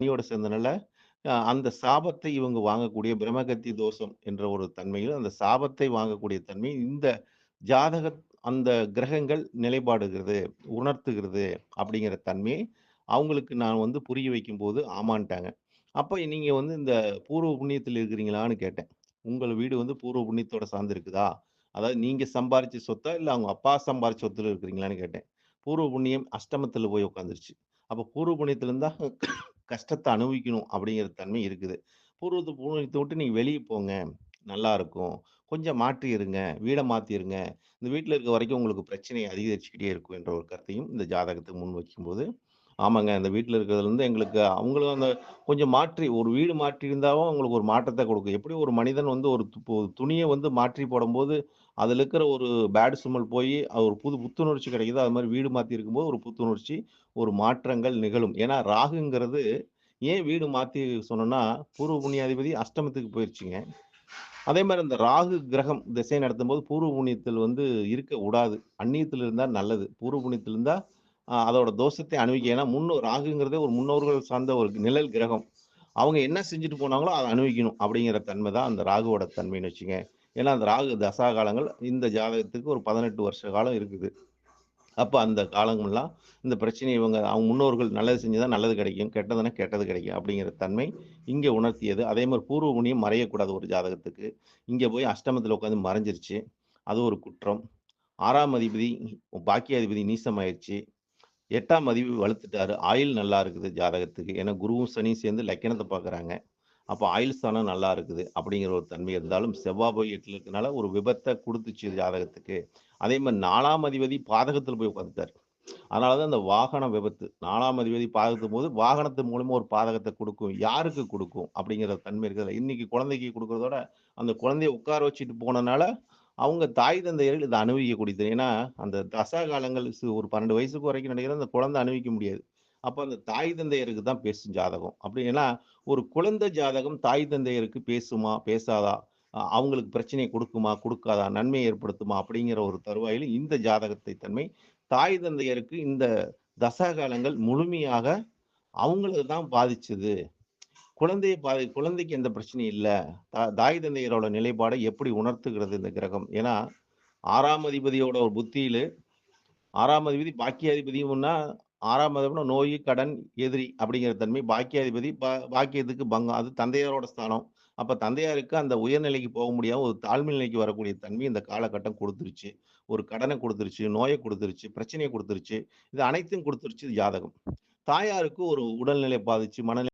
சனியோட சேர்ந்தனால, அ அந்த சாபத்தை இவங்க வாங்கக்கூடிய பிரம்மகத்தி தோஷம் என்ற ஒரு தன்மையில், அந்த சாபத்தை வாங்கக்கூடிய தன்மை இந்த ஜாதக அந்த கிரகங்கள் நிலைப்பாடுகிறது, உணர்த்துகிறது அப்படிங்கிற தன்மையை அவங்களுக்கு நான் வந்து புரிய வைக்கும்போது ஆமான்ட்டாங்க. அப்ப நீங்க வந்து இந்த பூர்வ புண்ணியத்தில இருக்கிறீங்களான்னு கேட்டேன். உங்கள் வீடு வந்து பூர்வ புண்ணியத்தோட சார்ந்து இருக்குதா? அதாவது நீங்க சம்பாரிச்ச சொத்தா? இல்ல அவங்க அப்பா சம்பாரிச்ச சொத்துல இருக்கிறீங்களான்னு கேட்டேன். பூர்வ புண்ணியம் அஷ்டமத்தில போய் உட்காந்துருச்சு. அப்ப பூர்வ புண்ணியத்தில இருந்தா கஷ்டத்தை அனுபவிக்கணும் அப்படிங்கிற தன்மை இருக்குது. பூர்வத்தை பூர்வத்தை விட்டு நீங்கள் வெளியே போங்க. நல்லாருக்கும். கொஞ்சம் மாற்றி இருங்க. வீடை மாற்றிருங்க இந்த வீட்டில் இருக்க வரைக்கும் உங்களுக்கு பிரச்சனை அதிகரிச்சுக்கிட்டே இருக்கும் என்ற ஒரு கருத்தையும் இந்த ஜாதகத்தை முன் வைக்கும்போது, ஆமாங்க இந்த வீட்டில் இருக்கிறதுலேருந்து எங்களுக்கு அவங்களும் அந்த கொஞ்சம் மாற்றி ஒரு வீடு மாற்றி இருந்தாவும் அவங்களுக்கு ஒரு மாற்றத்தை கொடுக்கும். எப்படி ஒரு மனிதன் வந்து ஒரு து துணியை வந்து மாற்றி போடும்போது, அதில் இருக்கிற ஒரு பேட் ஸ்மெல் போய் ஒரு புது புத்துணர்ச்சி கிடைக்குது அது மாதிரி வீடு மாற்றி இருக்கும்போது ஒரு புத்துணர்ச்சி, ஒரு மாற்றங்கள் நிகழும். ஏன்னா ராகுங்கிறது ஏன் வீடு மாற்றி சொன்னோன்னா பூர்வ புண்ணியாதிபதி அஷ்டமத்துக்கு போயிருச்சுங்க. அதே மாதிரி அந்த ராகு கிரகம் திசை நடத்தும்போது பூர்வ புண்ணியத்தில் வந்து இருக்க கூடாது அந்நியத்தில் இருந்தால் நல்லது. பூர்வ புண்ணியத்தில் இருந்தால் அதோட தோஷத்தை அனுபவிக்க ஏன்னா முன்னோ ராகுங்கிறதே ஒரு முன்னோர்கள் சார்ந்த ஒரு நிழல் கிரகம். அவங்க என்ன செஞ்சுட்டு போனாங்களோ அதை அனுபவிக்கணும் அப்படிங்கிற தன்மை தான் அந்த ராகுவோட தன்மைன்னு வச்சுங்க ஏன்னா அந்த ராகு தசா காலங்கள் இந்த ஜாதகத்துக்கு ஒரு 18 வருஷ காலம் இருக்குது. அப்போ அந்த காலங்கள்லாம் இந்த பிரச்சனையை இவங்க அவங்க முன்னோர்கள் நல்லது செஞ்சுதான் நல்லது கிடைக்கும். கெட்டதுனா கெட்டது கிடைக்கும் அப்படிங்கிற தன்மை இங்கே உணர்த்தியது. அதே மாதிரி பூர்வ புண்ணியம் மறையக்கூடாது ஒரு ஜாதகத்துக்கு. இங்கே போய் அஷ்டமத்தில் உட்காந்து மறைஞ்சிருச்சு. அது ஒரு குற்றம். ஆறாம் அதிபதி பாக்கியாதிபதி நீசமாயிருச்சு. எட்டாம் மதிப்பு வளர்த்துட்டாரு ஆயில் நல்லா இருக்குது ஜாதகத்துக்கு. ஏன்னா குருவும், சனியும் சேர்ந்து லக்கணத்தை பார்க்குறாங்க. அப்போ ஆயில் ஸ்தானம் நல்லா இருக்குது. அப்படிங்கிற ஒரு தன்மை இருந்தாலும், செவ்வாய் போய் எட்டில் இருக்கனால ஒரு விபத்தை கொடுத்துச்சு ஜாதகத்துக்கு. அதே மாதிரி நாலாம் அதிபதி பாதகத்தில் போய் உட்காந்துட்டாரு. அதனால தான் அந்த வாகன விபத்து. நாலாம் அதிபதி பாதகத்தும் போது வாகனத்து மூலமாக ஒரு பாதகத்தை கொடுக்கும் யாருக்கு கொடுக்கும் அப்படிங்கிற தன்மை இருக்குதுல்ல. இன்னைக்கு குழந்தைக்கு கொடுக்குறதோட அந்த குழந்தைய உட்கார வச்சுட்டு போனனால, அவங்க தாய் தந்தையர்கள் இதை அனுபவிக்கக்கூடியது. ஏன்னா, அந்த தசா காலங்கள் ஒரு 12 வயசுக்கு வரைக்கும் நினைக்கிறேன் அந்த குழந்தை அனுபவிக்க முடியாது. அப்போ அந்த தாய் தந்தையருக்கு தான் பேசும் ஜாதகம். அப்படி ஏன்னா, ஒரு குழந்தை ஜாதகம் தாய் தந்தையருக்கு பேசுமா? பேசாதா? அவங்களுக்கு பிரச்சனையை கொடுக்குமா கொடுக்காதா நன்மையை ஏற்படுத்துமா? அப்படிங்கிற ஒரு தருவாயில் இந்த ஜாதகத்தை தன்மை தாய் தந்தையருக்கு இந்த தசா காலங்கள் முழுமையாக அவங்கள தான் பாதிச்சது. குழந்தையை பாதி குழந்தைக்கு எந்த பிரச்சனையும் இல்லை தா தாய் தந்தையரோட நிலைப்பாடை எப்படி உணர்த்துகிறது இந்த கிரகம்? ஏன்னா ஆறாம் அதிபதியோட ஒரு புத்தியில் ஆறாம் அதிபதி பாக்கியாதிபதியும்னா ஆறாம் அதிபதி நோய், கடன், எதிரி அப்படிங்கிற தன்மை. பாக்கியாதிபதி பா பாக்கியத்துக்கு பங்கம். அது தந்தையாரோட ஸ்தானம். அப்போ தந்தையாருக்கு அந்த உயர்நிலைக்கு போக முடியாம ஒரு தாழ்மை நிலைக்கு வரக்கூடிய தன்மை இந்த காலகட்டம் கொடுத்துருச்சு ஒரு கடனை கொடுத்துருச்சு நோயை கொடுத்துருச்சு பிரச்சனையை கொடுத்துருச்சு இது அனைத்தும் கொடுத்துருச்சு ஜாதகம். தாயாருக்கு ஒரு உடல்நிலை பாதிச்சு, மனநிலை